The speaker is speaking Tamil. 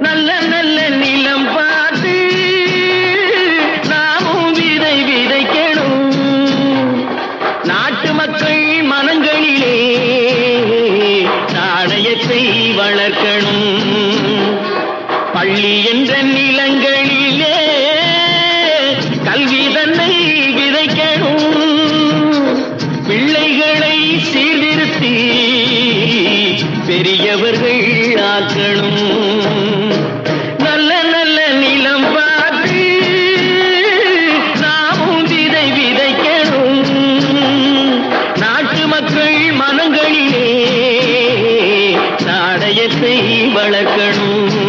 நல்ல நல்ல நிலம் பார்த்து நாமும் விதை விதைக்கணும். நாட்டு மக்கள் மனங்களிலே நாணயத்தை வளர்க்கணும். பள்ளி என்ற நிலங்களிலே பெரியவர்கள் ஆக்கணும். நல்ல நல்ல நிலம் பார்த்து நாமும் விதை விதைக்கணும். நாட்டு மக்கள் மனங்களிலே நாடயத்தை வளர்க்கணும்.